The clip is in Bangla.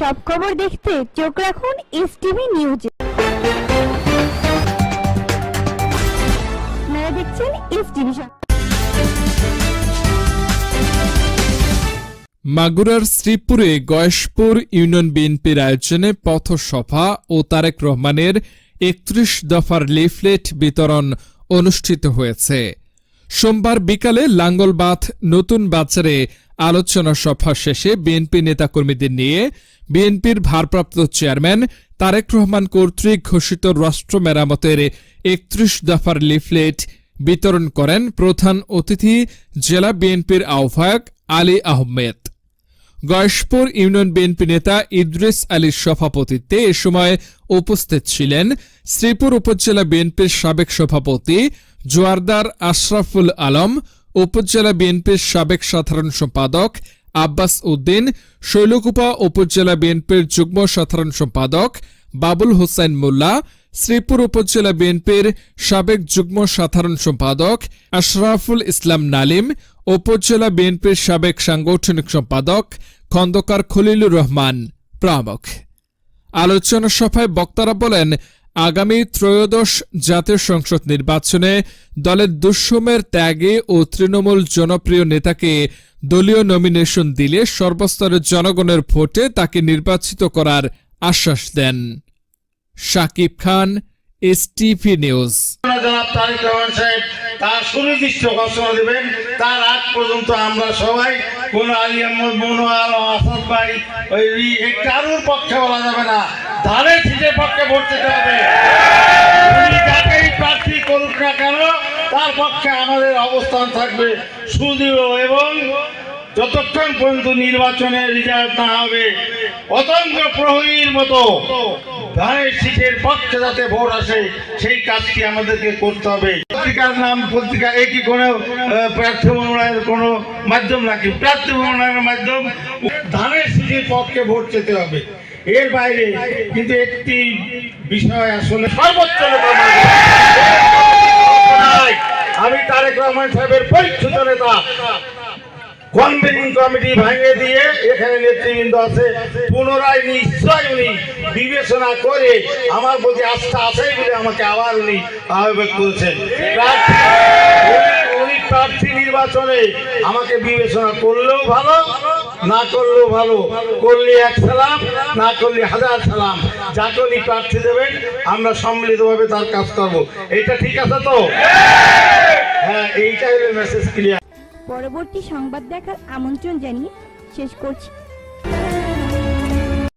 সব খবর দেখতে চোখ রাখুন এস টিভি নিউজে দেখছেন এস টিভি মাগুরার শ্রীপুরে গয়েশপুর ইউনিয়ন বিএনপির আয়োজনে পথসভা ও তারেক রহমানের একত্রিশ দফার লিফলেট বিতরণ অনুষ্ঠিত হয়েছে। সোমবার বিকালে লাঙ্গলবাথ নতুন বাজারে আলোচনা সভা শেষে বিএনপি নেতাকর্মীদের নিয়ে বিএনপির ভারপ্রাপ্ত চেয়ারম্যান তারেক রহমান কর্তৃক ঘোষিত রাষ্ট্র মেরামতের একত্রিশ দফার লিফলেট বিতরণ করেন প্রধান অতিথি জেলা বিএনপির আহ্বায়ক আলী আহমেদ। গয়েশপুর ইউনিয়ন বিএনপি নেতা ইদ্রিস আলীর সভাপতিত্বে এ সময় উপস্থিত ছিলেন শ্রীপুর উপজেলা বিএনপির সাবেক সভাপতি জোয়ারদার আশরাফুল আলম উপজেলা বিএনপির সাবেক সাধারণ সম্পাদক আব্বাস উদ্দিন, শৈলকুপা উপজেলা বিএনপির যুগ্ম সাধারণ সম্পাদক বাবুল হোসেন মোল্লা, শ্রীপুর উপজেলা বিএনপির সাবেক যুগ্ম সাধারণ সম্পাদক আশরাফুল ইসলাম নালিম, উপজেলা বিএনপির সাবেক সাংগঠনিক সম্পাদক খন্দকার খলিলুর রহমান প্রমুখ। আলোচনা সভায় বক্তারা বলেন আগামী ত্রয়োদশ জাতীয় সংসদ নির্বাচনে দলের দুঃসময়ের ত্যাগে ও তৃণমূল জনপ্রিয় নেতাকে দলীয় নমিনেশন দিলে সর্বস্তরের জনগণের ভোটে তাকে নির্বাচিত করার আশ্বাস দেন। শাকিব খান এসটিভি নিউজ তার সুনির্দিষ্ট ঘোষণা দেবেন। তার আগ পর্যন্ত আমরা সবাই কোন আলী আহমদ আলম আসাদ ভাই ওই কারুর পক্ষে বলা যাবে না। ধানের সিটের পক্ষে ভোট দিতে হবে। প্রার্থী করুক না কেন, তার পক্ষে আমাদের অবস্থান থাকবে সুদৃঢ় এবং যতক্ষণ পর্যন্ত নির্বাচনের রিজাল্ট না হবে অতন্ত্র প্রহরীর মতো। ধানের সিটের পক্ষে যাতে ভোট আসে, সেই কাজটি আমাদেরকে করতে হবে। পত্রিকার নাম, পত্রিকা একই কোনো প্রার্থী মনোনয়নের কোনো মাধ্যম নাকি? প্রার্থী মনোনয়নের মাধ্যম ধানের সিটের পক্ষে ভোট যেতে হবে। এর বাইরে কিন্তু একটি বিষয় আসলে সর্বোচ্চ আমি তারেক রহমান সাহেবের পরীক্ষিত নেতা। কনভেনিং কমিটি ভাঙিয়ে দিয়ে এখানে নেতৃবৃন্দ আছে। পুনরায় নিশ্চয় উনি বিবেচনা করে আমার প্রতি আস্থা আছেই বলে আমাকে আবার উনি আহ্বান করেছেন। উনি- প্রার্থী নির্বাচনে আমাকে বিবেচনা করলেও ভালো, না করলেও ভালো। করলে এক সালাম, না করলে হাজার সালাম। যাকে উনি প্রার্থী দেবেন, আমরা সম্মিলিতভাবে তার কাজ করব। এটা ঠিক আছে তো? হ্যাঁ এইটাই মেসেজ ক্লিয়ার পরবর্তী সংবাদ দেখার আমন্ত্রণ জানিয়ে শেষ করছি।